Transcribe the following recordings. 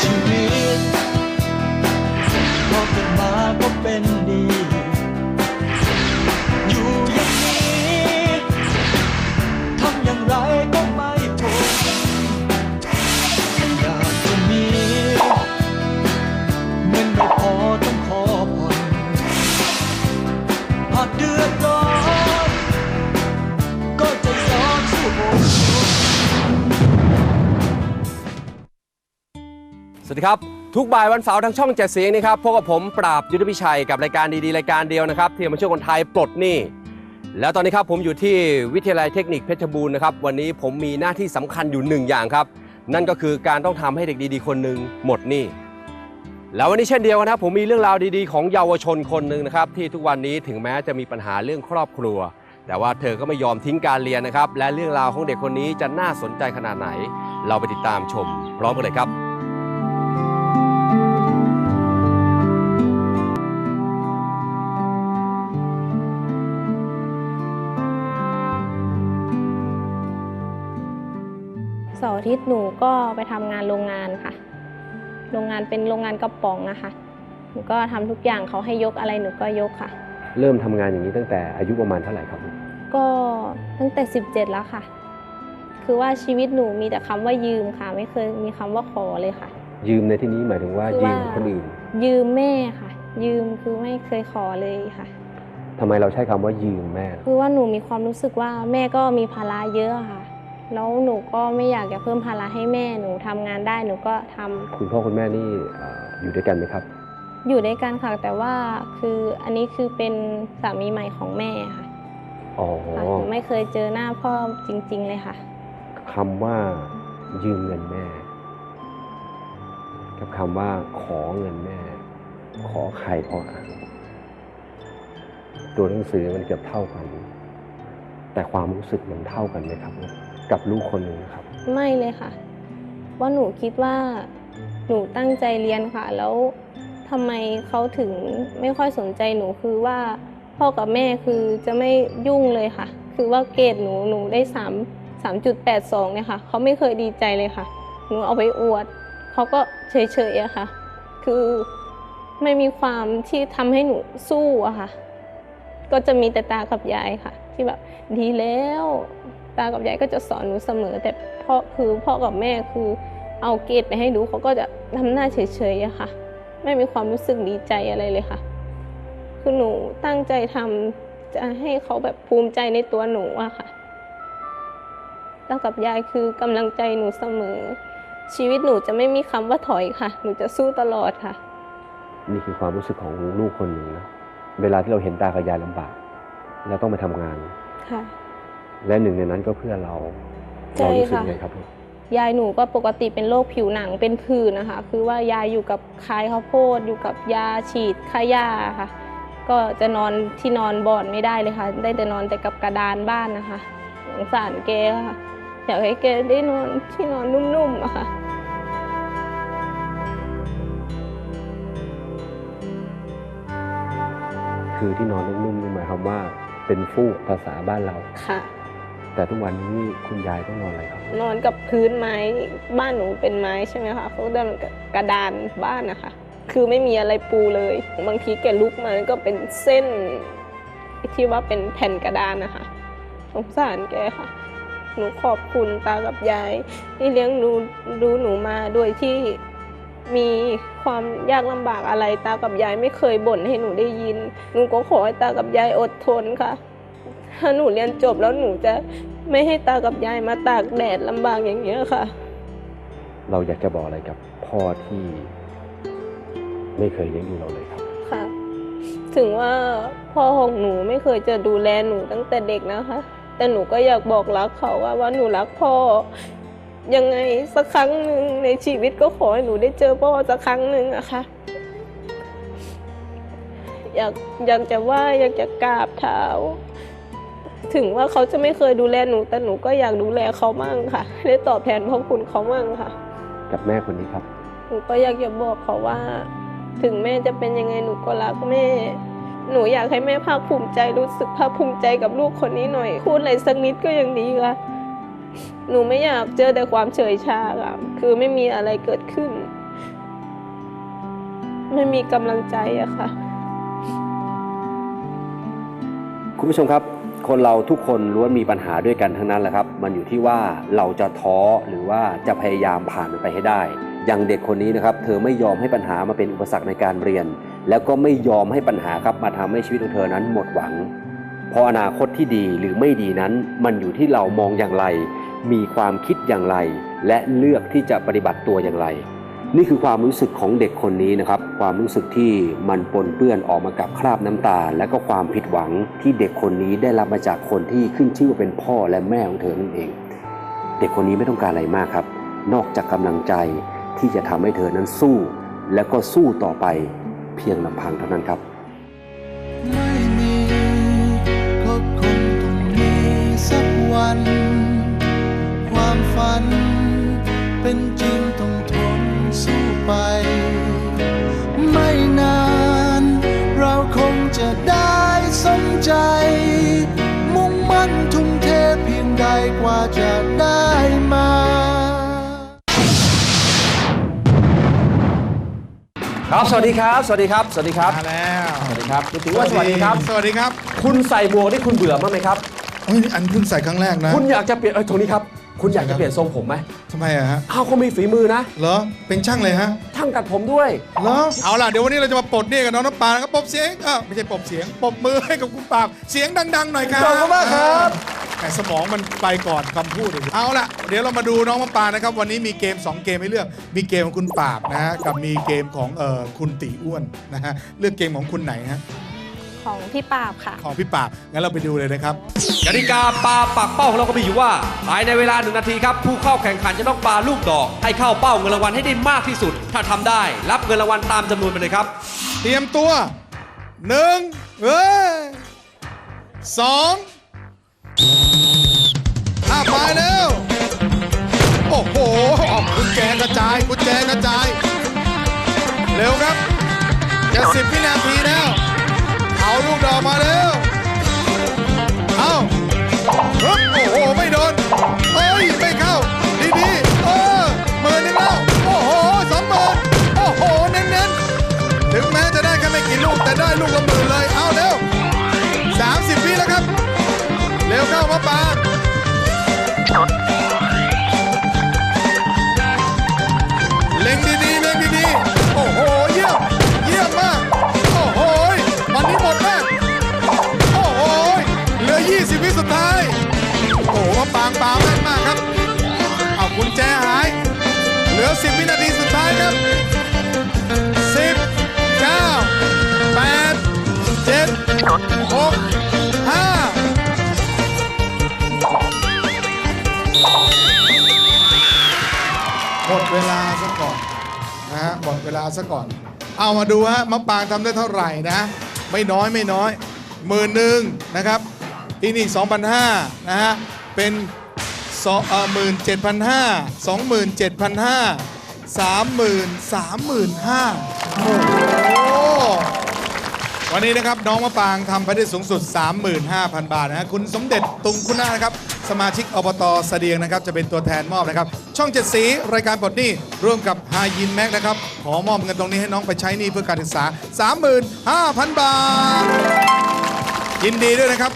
ชี ครับ ทุกบ่ายวันเสาร์ทางช่องเจ็ดเสียงนะครับพบกับผมปราบยุทธพิชัยกับรายการดีๆ รายการเดียวนะครับที่มาช่วยคนไทยปลดหนี้แล้วตอนนี้ครับผมอยู่ที่วิทยาลัยเทคนิคเพชรบูรณ์นะครับวันนี้ผมมีหน้าที่สำคัญอยู่หนึ่งอย่างครับ นั่นก็คือการต้องทำให้เด็กดีๆ คนหนึ่งหมดหนี้แล้ววันนี้เช่นเดียวกันนะครับผมมีเรื่องราวดีๆ ของเยาวชนคนหนึ่งนะครับที่ทุกวันนี้ถึงแม้จะมีปัญหาเรื่องครอบครัว แต่ว่าเธอก็ไม่ยอมทิ้งการเรียนนะครับ และเรื่องราวของเด็กคนนี้จะน่าสนใจขนาดไหน เราไปติดตามชม พร้อมกันเลยครับ อาทิตย์หนูก็ไปทำงานโรงงานค่ะ โรงงานเป็นโรงงานกระป๋องนะคะหนูก็ทำทุกอย่างเขาให้ยกอะไรหนูก็ยกค่ะ เริ่มทำงานอย่างนี้ตั้งแต่อายุประมาณเท่าไหร่ครับ ก็ตั้งแต่ 17 แล้วค่ะ คือว่าชีวิตหนูมีแต่คำว่ายืมค่ะ ไม่เคยมีคำว่าขอเลยค่ะ ยืมในที่นี้หมายถึงว่าคือยืว่ามคนอื่น ยืมแม่ค่ะ ยืมคือไม่เคยขอเลยค่ะทำไมเราใช้คำว่ายืมแม่ คือว่าหนูมีความรู้สึกว่าแม่ก็มีภาระเยอะค่ะ แล้วหนูก็ไม่อยากจะเพิ่มภาระให้แม่หนูทำงานได้หนูก็ทำคุณพ่อคุณแม่นี่เอ่ออยู่ด้วยกันไหมครับ อยู่ด้วยกันค่ะแต่ว่าคืออันนี้คือเป็นสามีใหม่ของแม่ค่ะอ๋อค่ะหนูไม่เคยเจอหน้าพ่อจริง ๆ เลยค่ะคำว่ายืมเงินแม่ กับคำว่าขอเงินแม่ ขอใครพออ่านตัวหนังสือมันเกือบเท่ากัน แต่ความรู้สึกมันเท่ากันไหมครับ กับลูกคนหนึ่งครับ ไม่เลยค่ะ ว่าหนูคิดว่าหนูตั้งใจเรียนค่ะ แล้วทำไมเขาถึงไม่ค่อยสนใจหนูคือว่าพ่อกับแม่คือจะไม่ยุ่งเลยค่ะ คือว่าเกรดหนูหนูได้สามสามจุดแปดสองเนี่ยค่ะเขาไม่เคยดีใจเลยค่ะ หนูเอาไปอวดเขาก็เฉยๆอะค่ะ คือไม่มีความที่ทำให้หนูสู้อะค่ะ ก็จะมีแต่ตากับยายค่ะ ที่แบบดีแล้ว ตากับยายก็จะสอนหนูเสมอ แต่พ่อคือพ่อกับแม่คือเอาเกรดไปให้ดูเขาก็จะทำหน้าเฉยๆอะค่ะ ไม่มีความรู้สึกดีใจอะไรเลยค่ะ คือหนูตั้งใจทำจะให้เขาแบบภูมิใจในตัวหนูอะค่ะตากับยายคือกำลังใจหนูเสมอ ชีวิตหนูจะไม่มีคำว่าถอยค่ะ หนูจะสู้ตลอดค่ะ นี่คือความรู้สึกของลูกคนหนึ่งนะเวลาที่เราเห็นตากับยายลำบากเราต้องมาทำงานค่ะ และหนึ่งในนั้นก็เพื่อเราใช่เรารู้สึกค่ะ ไงครับลูกยายหนูก็ปกติเป็นโรคผิวหนังเป็นผื่นนะคะ คือว่ายายอยู่กับคายข้าวโพดอยู่กับยาฉีดค่ายาค่ะ ก็จะนอนที่นอนบอดไม่ได้เลยค่ะ ได้แต่นอนแต่กับกระดานบ้านนะคะสงสารแกค่ะ อยากให้แกได้นอนที่นอนนุ่มๆอะค่ะ คือที่นอนนุ่มๆนี่หมายความว่าเป็นฟูกภาษาบ้านเรา ค่ะ แต่ทุกวันนี้คุณยายต้องนอนอะไรครับ นอนกับพื้นไม้บ้านหนูเป็นไม้ใช่ไหมคะเขาเดินกระดานบ้านนะคะ คือไม่มีอะไรปูเลย บางทีแกลุกมาก็เป็นเส้นที่ว่าเป็นแผ่นกระดานนะคะสงสารแกค่ะ หนูขอบคุณตากับยายที่เลี้ยงหนูดูหนูมาโดยที่มีความยากลำบากอะไรตากับยายไม่เคยบ่นให้หนูได้ยิน หนูก็ขอให้ตากับยายอดทนค่ะ ถ้าหนูเรียนจบแล้วหนูจะไม่ให้ตากับยายมาตากแดดลำบากอย่างเงี้ยค่ะ เราอยากจะบอกอะไรกับพ่อที่ไม่เคยเลี้ยงดูเราเลยครับ ค่ะ ถึงว่าพ่อของหนูไม่เคยจะดูแลหนูตั้งแต่เด็กนะคะ แต่หนูก็อยากบอกรักเขาว่าว่าหนูรักพ่อ ยังไงสักครั้งหนึ่งในชีวิตก็ขอให้หนูได้เจอพ่อสักครั้งหนึ่งอะค่ะอยากอยากจะไหว่าอยากจะกราบเท้า ถึงว่าเขาจะไม่เคยดูแลหนู แต่หนูก็อยากดูแลเขามั่งค่ะได้ตอบแทนพระคุณเขามั่งค่ะ กับแม่คนนี้ครับหนูก็อยากจะบอกเขาว่า ถึงแม่จะเป็นยังไงหนูก็รักแม่ หนูอยากให้แม่ภาคภูมิใจรู้สึกภาคภูมิใจกับลูกคนนี้หน่อยพูดอะไรสักนิดก็ยังดีค่ะหนูไม่อยากเจอแต่ความเฉยชาค่ะคือไม่มีอะไรเกิดขึ้น ไม่มีกำลังใจอะค่ะ คุณผู้ชมครับ คนเราทุกคนล้วนมีปัญหาด้วยกันทั้งนั้นแหละครับ มันอยู่ที่ว่าเราจะท้อหรือว่าจะพยายามผ่านมันไปให้ได้ อย่างเด็กคนนี้นะครับ เธอไม่ยอมให้ปัญหามาเป็นอุปสรรคในการเรียน แล้วก็ไม่ยอมให้ปัญหาครับมาทำให้ชีวิตของเธอนั้นหมดหวัง เพราะอนาคตที่ดีหรือไม่ดีนั้น มันอยู่ที่เรามองอย่างไร มีความคิดอย่างไร และเลือกที่จะปฏิบัติตัวอย่างไร นี่คือความรู้สึกของเด็กคนนี้นะครับ ความรู้สึกที่มันปนเปื้อนออกมากับคราบน้ำตา และก็ความผิดหวังที่เด็กคนนี้ได้รับมาจากคนที่ขึ้นชื่อว่าเป็นพ่อและแม่ของเธอนั่นเอง เด็กคนนี้ไม่ต้องการอะไรมากครับ นอกจากกำลังใจที่จะทำให้เธอนั้นสู้ และก็สู้ต่อไปเพียงลำพังเท่านั้นครับไม่มีก็คงต้องมีสักวัน ความฝันเป็นจริง ใจ มุ่งมั่นทุ่มเทเพียงใดกว่าจะได้มา ครับสวัสดีครับ สวัสดีครับ สวัสดีครับมาแล้วสวัสดีครับถือว่าสวัสดีครับ สวัสดีครับ คุณใส่หมวกนี่คุณเบื่อมั้างไหมครับ เฮ้ยอันเพิ่งใส่ครั้งแรกนะ คุณอยากจะเปลี่ยนเอ้ยตรงนี้ครับ คุณอยากจะเปลี่ยนทรงผมไหมทำไมอะฮะอ้าวเขามีฝีมือนะเหรอเป็นช่างเลยฮะช่างตัดผมด้วย เหรอเอาล่ะเดี๋ยววันนี้เราจะมาปลดหนี่กับน้องน้ำปลานะครับปรบเสียงเออไม่ใช่ปรบเสียงปรบมือให้กับคุณปราบเสียงดัง ๆ หน่อยครับขอบคุณมากครับ แต่สมองมันไปก่อนคำพูดอีกเอาล่ะเดี๋ยวเรามาดูน้องมะปรางนะครับวันนี้มีเกม2เกมให้เลือกมีเกมของคุณปราบนะฮะกับมีเกมของเอ่อคุณตีอ้วนนะฮะเลือกเกมของคุณไหนฮะ ของพี่ปราบค่ะ ของพี่ปราบงั้นเราไปดูเลยนะครับ กติกาปาปักเป้าของเราก็มีอยู่ว่าภายในเวลาหนึ่งนาทีครับผู้เข้าแข่งขันจะต้องปาลูกดอก ให้เข้าเป้าเงินรางวัลให้ได้มากที่สุด ถ้าทำได้ รับเงินรางวัลตามจำนวนไปเลยครับ เตรียมตัวหนึ่งเอ้ยสองห้าไปแล้ว โอ้โหออกกุญแจกระจายกุญแจกระจาย เร็วครับจะสิบวินาทีแล้ว เอาลูกดอกมาเร็วเอาโอ้โห ไม่โดนเอ้ย ไม่เข้า ดีๆเออหมื่นนึงแล้ว โอ้โหสองหมื่นโอ้โห เน้นๆ ถึงแม้จะได้แค่ไม่กี่ลูก แต่ได้ลูกละหมื่นเลย เอาเลาซะก่อน เอามาดูฮะมะปางทำได้เท่าไหร่นะ ไม่น้อยไม่น้อยหมื่นหนึ่งนะครับอีกนี่สองพันห้านะฮะเป็นสองเอ่อหมื่นเจ็ดพันห้าสองหมื่นเจ็ดพันห้าสามหมื่นสามหมื่นห้า วันนี้นะครับน้องมะปางทำไปได้สูงสุด 35,000 บาทนะฮะคุณสมเด็จตุงคุณานะครับ สมาชิกอบตเสดียงนะครับ จะเป็นตัวแทนมอบนะครับ ช่องเจ็ดสีรายการปลดหนี้ร่วมกับฮายินแม็กนะครับ ขอมอบเงินตรงนี้ให้น้องไปใช้หนี้เพื่อการศึกษา 35,000 บาท ยินดีด้วยนะครับ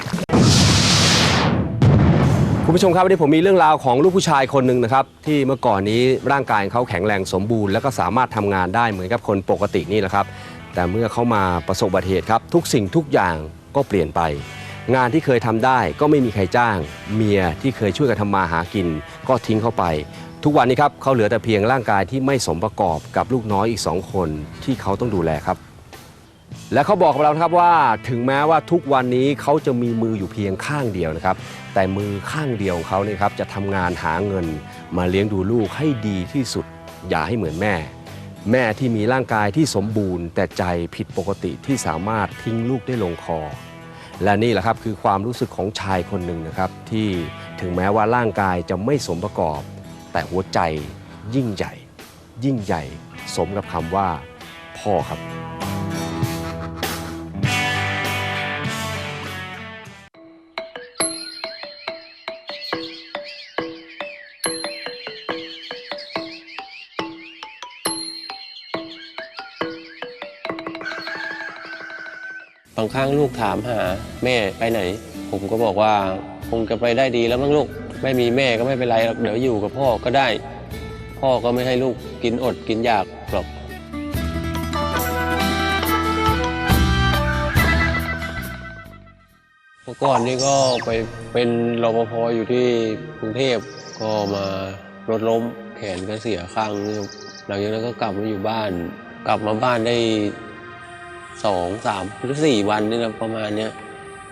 คุณผู้ชมครับวันนี้ผมมีเรื่องราวของลูกผู้ชายคนหนึ่งนะครับ ที่เมื่อก่อนนี้ร่างกายเขาแข็งแรงสมบูรณ์ แล้วก็สามารถทำงานได้เหมือนกับคนปกตินี่แหละครับ แต่เมื่อเขามาประสบอุบัติเหตุครับ ทุกสิ่งทุกอย่างก็เปลี่ยนไป งานที่เคยทำได้ก็ไม่มีใครจ้าง เมียที่เคยช่วยกันทำมาหากิน ก็ทิ้งเขาไป ทุกวันนี้ครับเขาเหลือแต่เพียงร่างกายที่ไม่สมประกอบกับลูกน้อยอีกสองคนที่เขาต้องดูแลครับ และเขาบอกกับเรานะครับว่าถึงแม้ว่าทุกวันนี้เขาจะมีมืออยู่เพียงข้างเดียวนะครับ แต่มือข้างเดียวของเขาเนี่ยครับจะทำงานหาเงิน มาเลี้ยงดูลูกให้ดีที่สุด อย่าให้เหมือนแม่ แม่ที่มีร่างกายที่สมบูรณ์ แต่ใจผิดปกติที่สามารถทิ้งลูกได้ลงคอ และนี่แหละครับคือความรู้สึกของชายคนหนึ่งนะครับ ที่ถึงแม้ว่าร่างกายจะไม่สมประกอบ แต่หัวใจยิ่งใหญ่ ยิ่งใหญ่ สมกับคำว่าพ่อครับ บางครั้งลูกถามหาแม่ไปไหน ผมก็บอกว่าคงจะไปได้ดีแล้วมั้งลูก ไม่มีแม่ก็ไม่เป็นไรหรอกเดี๋ยวอยู่กับพ่อก็ได้ พ่อก็ไม่ให้ลูกกินอดกินอยากหรอกเมื่อก่อนนี่ก็ไปเป็นรปภอยู่ที่กรุงเทพก็มารถล้มแขนก็เสียข้างนึงหลังจากนั้นก็กลับมาอยู่บ้าน กลับมาบ้านได้ สองสามหรือสี่วันนี่นะประมาณเนี้ย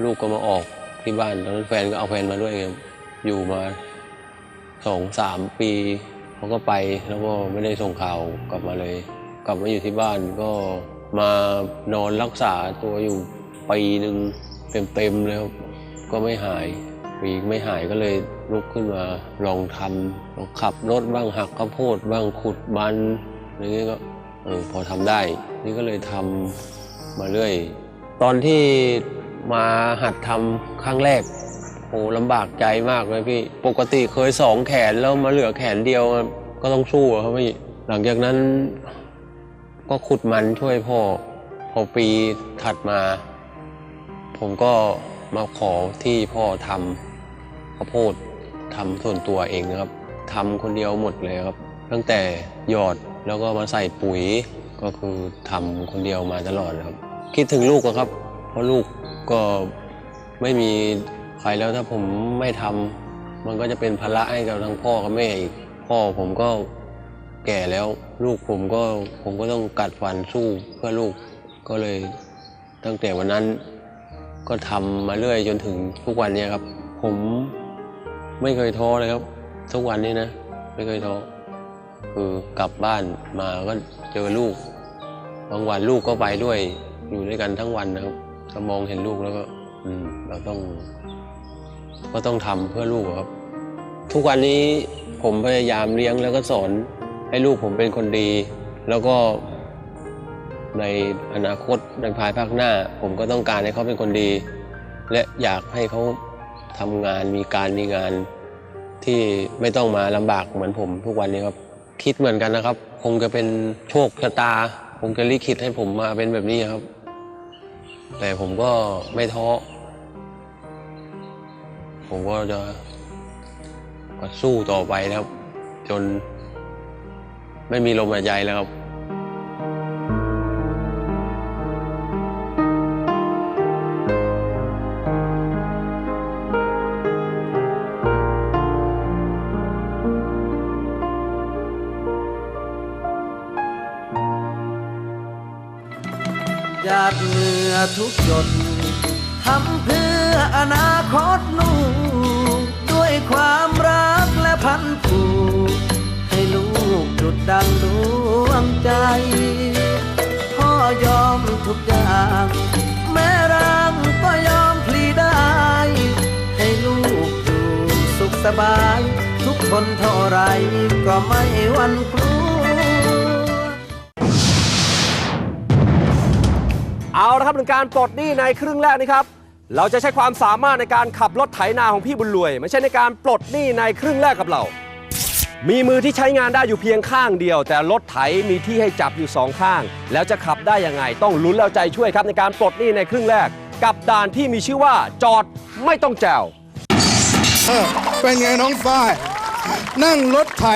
ลูกก็มาออกที่บ้านตอนนั้นแฟนก็เอาแฟนมาด้วยไงอยู่มาสองสามปีเขาก็ไปแล้วก็ไม่ได้ส่งข่าวกลับมาเลย กลับมาอยู่ที่บ้านก็มานอนรักษาตัวอยู่ปีหนึ่งเต็มๆเลยครับก็ไม่หายปีไม่หายก็เลยลุกขึ้นมาลองทำลองขับรถบ้างหักข้าวโพดบ้างขุดมันอะไรเงี้ยก็เออพอทำได้ นี่ก็เลยทำ มาเรื่อย ตอนที่มาหัดทำครั้งแรกโอ้ลำบากใจมากเลยพี่ ปกติเคยสองแขนแล้วมาเหลือแขนเดียวก็ต้องสู้ครับพี่ หลังจากนั้น ก็ขุดมันช่วยพ่อ พอปีถัดมา ผมก็มาขอที่พ่อทำข้าวโพดทำส่วนตัวเองนะครับทำคนเดียวหมดเลยครับ ตั้งแต่หยอดแล้วก็มาใส่ปุ๋ย ก็คือทำคนเดียวมาตลอดครับ คิดถึงลูกอะครับ เพราะลูกก็ไม่มีใครแล้วถ้าผมไม่ทำมันก็จะเป็นภาระให้กับทั้งพ่อกับแม่อีกพ่อผมก็แก่แล้ว ลูกผมก็ผมก็ต้องกัดฟันสู้เพื่อลูกก็เลยตั้งแต่วันนั้นก็ทำมาเรื่อยจนถึงทุกวันนี้ครับ ผมไม่เคยท้อเลยครับ ทุกวันนี้นะ ไม่เคยท้อคือกลับบ้านมาก็เจอลูก บางวันลูกก็ไปด้วย อยู่ด้วยกันทั้งวันนะครับถ้ามองเห็นลูกแล้วก็ อืม เราต้อง ก็ต้องทำเพื่อลูกครับ ทุกวันนี้ผมพยายามเลี้ยงแล้วก็สอนให้ลูกผมเป็นคนดี แล้วก็ในอนาคตในภายภาคหน้า ผมก็ต้องการให้เขาเป็นคนดี และอยากให้เขาทำงานมีการมีงานที่ไม่ต้องมาลำบากเหมือนผมทุกวันนี้ครับ คิดเหมือนกันนะครับ คงจะเป็นโชคชะตา คงจะลิขิตให้ผมมาเป็นแบบนี้ครับ แต่ผมก็ไม่ท้อ ผมก็จะก็สู้ต่อไปนะครับ จนไม่มีลมหายใจแล้วครับ ทุกหยดทำเพื่ออนาคตลูกด้วยความรักและพันผูกให้ลูกดุดดังดวงใจ พ่อยอมทุกอย่าง แม่ร่างก็ยอมพลีได้ ให้ลูกอยู่สุขสบาย ทุกคนเท่าไรก็ไม่วันกลัว เอาละครับเป็นการปลดหนี้ในครึ่งแรกนะครับ เราจะใช้ความสามารถในการขับรถไถนาของพี่บุญรวย ไม่ใช่ในการปลดหนี้ในครึ่งแรกกับเรา มีมือที่ใช้งานได้อยู่เพียงข้างเดียว แต่รถไถมีที่ให้จับอยู่สองข้าง แล้วจะขับได้ยังไง ต้องลุ้นแล้วใจช่วยครับในการปลดหนี้ในครึ่งแรก กับด่านที่มีชื่อว่าจอดไม่ต้องแจวเออเป็นไงน้องฝ้าย นั่งรถไถ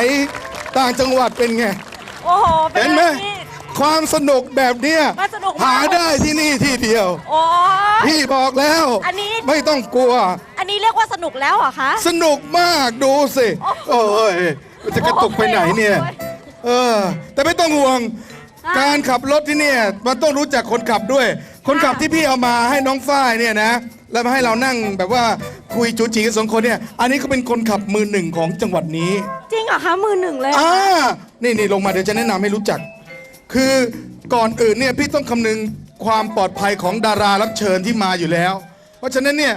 ต่างจังหวัดเป็นไง โอ้โห เป็เห็นนไหมอะไรที่ ความสนุกแบบเนี้ยมันสนุกมาก หาได้ที่นี่ที่เดียว โอ้ย พี่บอกแล้ว อันนี้ ไม่ต้องกลัว อันนี้เรียกว่าสนุกแล้วเหรอคะ สนุกมากดูสิ โอ้ยมันจะกระตุกไปไหนเนี่ยโอ้ยเออ แต่ไม่ต้องห่วงอะการขับรถที่เนี่ยมันต้องรู้จักคนขับด้วย คนขับที่พี่เอามาให้น้องฝ้ายเนี่ยนะ แล้วมาให้เรานั่งแบบว่าคุยจูจีกันสองคนเนี่ย อันนี้ก็เป็นคนขับมือหนึ่งของจังหวัดนี้จริงเหรอคะมือหนึ่งเลยเหรออ่าคะนี่นี่ลงมาเดี๋ยวจะแนะนำให้รู้จัก คือก่อนอื่นเนี่ยพี่ต้องคำนึงความปลอดภัยของดารารับเชิญที่มาอยู่แล้ว เพราะฉะนั้นเนี่ย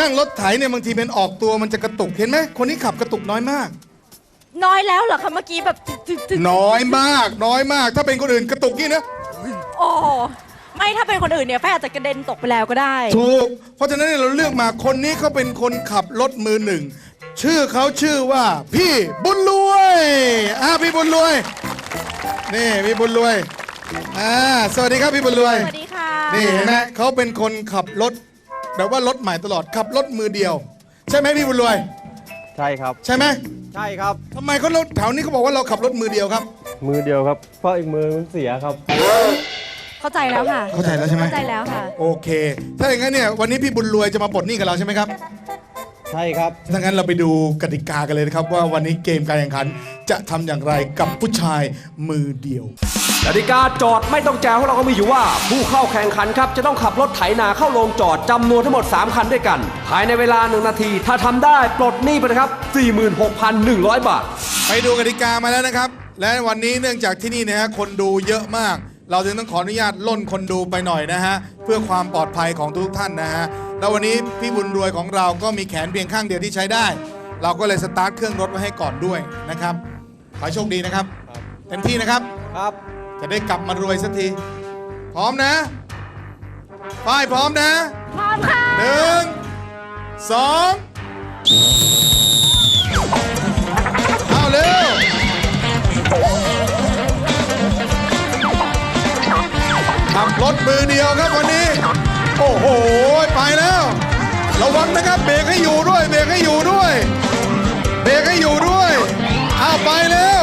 นั่งรถไถเนี่ยบางทีเป็นออกตัวมันจะกระตุกเห็นไหมคนนี้ขับกระตุกน้อยมาก น้อยแล้วเหรอคะเมื่อกี้แบบจึ๊กจึ๊กจึ๊กน้อยมาก น้อยมาก ถ้าเป็นคนอื่นกระตุกนี่นะโอ้โหไม่ถ้าเป็นคนอื่นเนี่ยแฟนอาจจะกระเด็นตกไปแล้วก็ได้ ถูก เพราะฉะนั้นเนยเราเลือกมาคนนี้เขาเป็นคนขับรถมือหนึ่ง ชื่อเขาชื่อว่า พี่บุญรวยอ่าพี่บุญรวย นี่พี่บุญรวยอ่าสวัสดีครับพี่บุญรวย สวัสดีค่ะ นี่เห็นไหมเขาเป็นคนขับรถแบบว่ารถใหม่ตลอดขับรถมือเดียว ใช่ไหมพี่บุญรวย ใช่ครับ ใช่ไหมใช่ครับ ทำไมเขารถแถวนี้เขาบอกว่าเราขับรถมือเดียวครับ มือเดียวครับ เพราะอีกมือมันเสียครับ เข้าใจแล้วค่ะ เข้าใจแล้วใช่ไหมเข้าใจแล้วค่ะ โอเค ถ้าอย่างนั้นเนี่ยวันนี้พี่บุญรวยจะมาปลดหนี้กับเราใช่ไหมครับ ใช่ครับถ้างั้นเราไปดูกติกากันเลยนะครับ ว่าวันนี้เกมการแข่งขันจะทำอย่างไรกับผู้ชายมือเดียว กติกาจอดไม่ต้องแจวของเราก็มีอยู่ว่า ผู้เข้าแข่งขันครับ จะต้องขับรถไถนาเข้าโรงจอดจำนวนทั้งหมด 3 คันด้วยกัน ภายในเวลา 1 นาที ถ้าทำได้ปลดหนี้ไปนะครับ 46,100 บาท ไปดูกติกามาแล้วนะครับ และวันนี้เนื่องจากที่นี่นะฮะคนดูเยอะมาก เราจึงต้องขออนุญาตล่นคนดูไปหน่อยนะฮะเพื่อความปลอดภัยของทุกท่านนะฮะ แล้ววันนี้พี่บุญรวยของเราก็มีแขนเพียงข้างเดียวที่ใช้ได้ เราก็เลยสตาร์ทเครื่องรถไว้ให้ก่อนด้วยนะครับขอให้โชคดีนะครับเต็มที่นะครับ ครับ จะได้กลับมารวยสักที พร้อมนะป้ายพร้อมนะพร้อมค่ะหนึ่งสองเอาเร็วขับรถมือเดียวครับวันนี้ โอ้โห ไปแล้ว ระวังนะครับเบรกให้อยู่ด้วย เบรกให้อยู่ด้วย เบรกให้อยู่ด้วยเอาไปแล้ว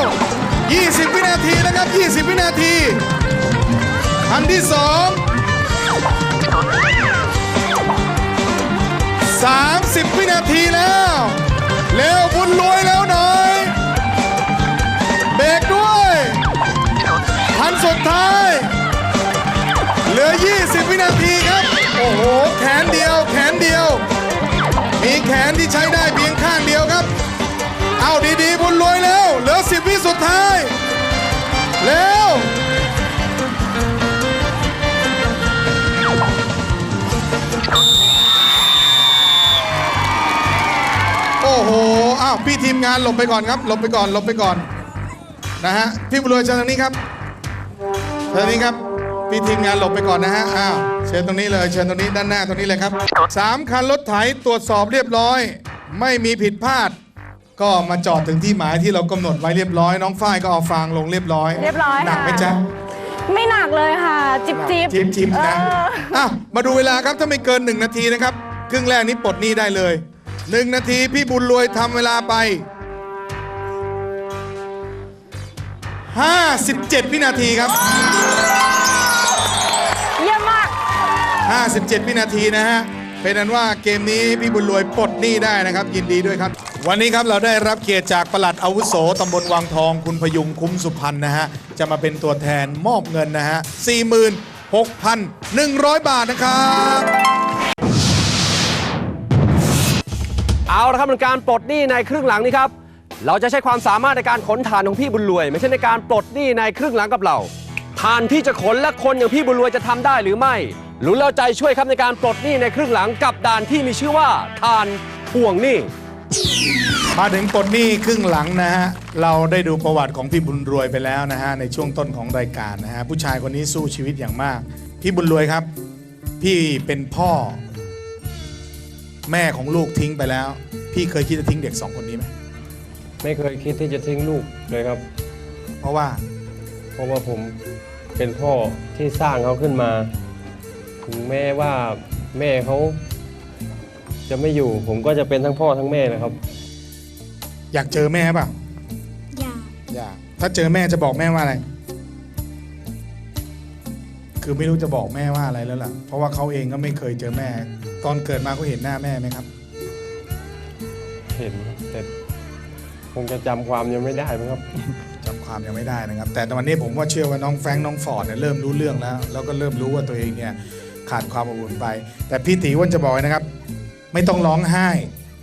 20 วินาทีนะครับ 20 วินาทีคันที่สอง30 วินาทีแล้วเร็วบุญรวยแล้วหน่อย เบรกด้วยคันสุดท้าย เหลือ 20 วินาทีครับ อ้โห แขนเดียว แขนเดียว มีแขนที่ใช้ได้เพียงข้างเดียวครับ เอาดีๆบุญรวยแล้ว เหลือ10วิสุดท้าย เร็ว โอ้โห อ้าว พี่ทีมงานหลบไปก่อนครับ หลบไปก่อน หลบไปก่อน นะฮะ พี่บุญรวยเชิญทางนี้ครับเชิญตรงนี้ครับ พี่ทีมงานหลบไปก่อนนะฮะ อ้าว เชิญตรงนี้เลย เชิญตรงนี้ด้านหน้าตรงนี้เลยครับสามคันรถไถตรวจสอบเรียบร้อย ไม่มีผิดพลาด ก็มาจอดถึงที่หมายที่เรากำหนดไว้เรียบร้อย น้องฝ้ายก็เอาฟางลงเรียบร้อย เรียบร้อยหนักไหมค่ะ จ๊ะ ไม่หนักเลยค่ะ จิบจิบจิบจิบนะเอออ้าวมาดูเวลาครับถ้าไม่เกิน 1 นาทีนะครับ ครึ่งแรกนี้ปลดหนี้ได้เลย 1 นาทีพี่บุญรวยทำเวลาไป 57 วินาทีครับ 57 วินาทีนะฮะ เป็นนั้นว่าเกมนี้พี่บุญรวยปลดหนี้ได้นะครับ ยินดีด้วยครับ วันนี้ครับเราได้รับเกียรติจากปลัดอาวุโสตำบลวังทองคุณพยุงคุ้มสุพรรณนะฮะ จะมาเป็นตัวแทนมอบเงินนะฮะ 46,100 บาทนะครับ เอาละครับเป็นการปลดหนี้ในครึ่งหลังนี้ครับ เราจะใช้ความสามารถในการขนถานของพี่บุญรวย ไม่ใช่ในการปลดหนี้ในครึ่งหลังกับเราถานที่จะขนและคนอย่างพี่บุญรวยจะทำได้หรือไม่ ลุ้นแล้วใจช่วยครับในการปลดหนี้ในครึ่งหลังกับด่านที่มีชื่อว่าทานทวงหนี้ มาถึงปลดหนี้ครึ่งหลังนะฮะ เราได้ดูประวัติของพี่บุญรวยไปแล้วนะฮะในช่วงต้นของรายการนะฮะผู้ชายคนนี้สู้ชีวิตอย่างมาก พี่บุญรวยครับ พี่เป็นพ่อ แม่ของลูกทิ้งไปแล้ว พี่เคยคิดจะทิ้งเด็กสองคนนี้ไหมไม่เคยคิดที่จะทิ้งลูกเลยครับ เพราะว่าเพราะว่าผมเป็นพ่อที่สร้างเขาขึ้นมา ถึงแม้ว่าแม่เขาจะไม่อยู่ ผมก็จะเป็นทั้งพ่อทั้งแม่นะครับ อยากเจอแม่ป่ะ อยากอยากถ้าเจอแม่จะบอกแม่ว่าอะไร คือไม่รู้จะบอกแม่ว่าอะไรแล้วล่ะ เพราะว่าเขาเองก็ไม่เคยเจอแม่ ตอนเกิดมาเขาเห็นหน้าแม่ไหมครับ เห็นครับแต่คงจะจำความยังไม่ได้มั้งครับ จำความยังไม่ได้นะครับ แต่ตอนนี้ผมว่าเชื่อว่าน้องแฟรงค์น้องฟอร์ดเนี่ยเริ่มรู้เรื่องแล้ว แล้วก็เริ่มรู้ว่าตัวเองเนี่ย ขาดความอบอุ่นไป แต่พี่ตีอ้วันจะบอกเลยนะครับ ไม่ต้องร้องไห้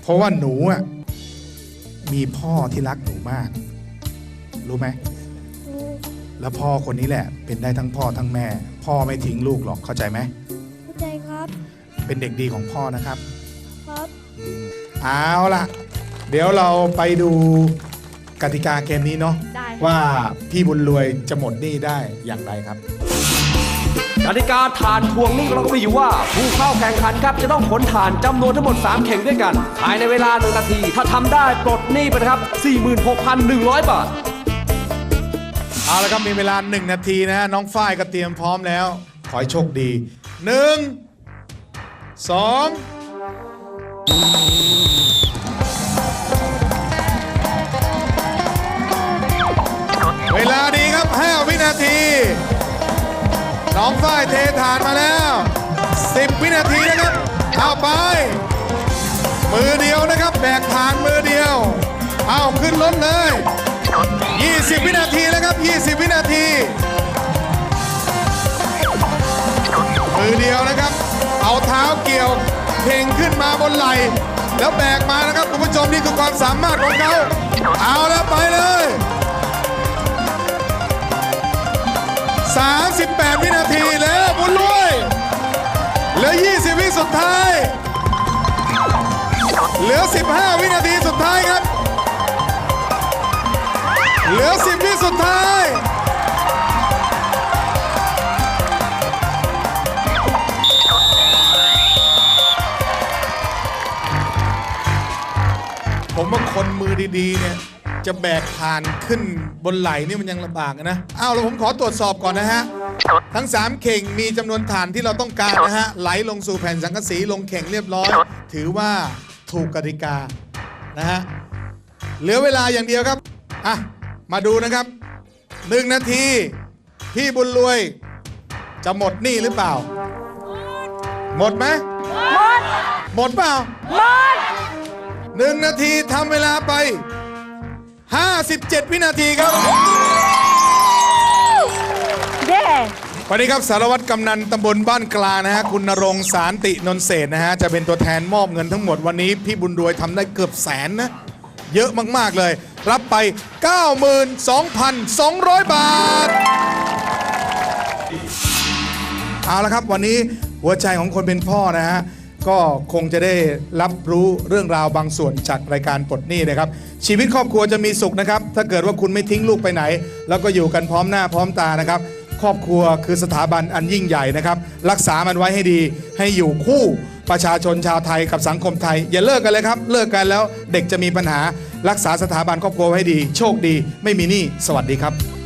เพราะว่าหนูอะมีพ่อที่รักหนูมาก รู้ไหมแล้วพ่อคนนี้แหละ เป็นได้ทั้งพ่อทั้งแม่ พ่อไม่ทิ้งลูกหรอกเข้าใจไหมเข้าใจครับ เป็นเด็กดีของพ่อนะครับ ครับเอาล่ะ เดี๋ยวเราไปดูกติกาเกมนี้เนาะได้ค่ะว่าพี่บุญรวยจะหมดหนี้ได้อย่างไรครับ กติกาฐานทวงหนี้เราก็มีอยู่ว่า ผู้เข้าแข่งขันครับจะต้องขนถ่านจำนวนทั้งหมด 3 เข่งด้วยกัน ภายในเวลา 1 นาที ถ้าทำได้ปลดหนี้ไปนะครับ 46,100 บาท เอาละครับมีเวลา 1 นาทีนะฮะน้องฝ้ายก็เตรียมพร้อมแล้ว ขอให้โชคดีหนึ่งสองเวลาดีครับ 5 วินาที น้องฝ้ายเทฐานมาแล้ว 10 วินาทีนะครับเอาไป มือเดียวนะครับ แบกฐานมือเดียว เอาขึ้นรถเลย 20 วินาทีแล้วครับ 20 วินาที มือเดียวนะครับ เอาเท้าเกี่ยวเพ่งขึ้นมาบนไหล่แล้วแบกมานะครับคุณผู้ชมนี่คือความสามารถของเขาเอาแล้วไปเลย 38 วินาทีแล้วบุญรวยเหลือ 20 วิสุดท้าย เหลือ 15 วินาทีสุดท้ายครับ เหลือ 10 วิสุดท้ายผมว่าคนมือดีๆเนี่ย จะแบกคานขึ้นบนไหล่นี่มันยังลำบากนะอ้าวแล้วผมขอตรวจสอบก่อนนะฮะ ทั้ง 3 เข่งมีจำนวนฐานที่เราต้องการนะฮะ ไหลลงสู่แผ่นสังกะสีลงเข่งเรียบร้อย ถือว่าถูกกติกานะฮะ เหลือเวลาอย่างเดียวครับ อะ มาดูนะครับหนึ่งนาที พี่บุญรวย จะหมดหนี้หรือเปล่า หมดไหมหมด หมดเปล่าหมดหนึ่งนาทีทำเวลาไป 57 วินาทีครับ เย้วันนี้ครับสารวัตรกำนันตำบลบ้านกลางนะฮะคุณนรงค์สารตินนเศษนะฮะจะเป็นตัวแทนมอบเงินทั้งหมดวันนี้ พี่บุญรวยทำได้เกือบแสนนะ เยอะมากๆเลย รับไป 92,200 บาท เอาละครับวันนี้หัวใจของคนเป็นพ่อนะฮะ ก็คงจะได้รับรู้เรื่องราวบางส่วนจากรายการปลดหนี้นะครับ ชีวิตครอบครัวจะมีสุขนะครับ ถ้าเกิดว่าคุณไม่ทิ้งลูกไปไหน แล้วก็อยู่กันพร้อมหน้าพร้อมตานะครับ ครอบครัวคือสถาบันอันยิ่งใหญ่นะครับ รักษามันไว้ให้ดีให้อยู่คู่ประชาชนชาวไทยกับสังคมไทย อย่าเลิกกันเลยครับ เลิกกันแล้วเด็กจะมีปัญหารักษาสถาบันครอบครัวให้ดี โชคดี ไม่มีหนี้สวัสดีครับ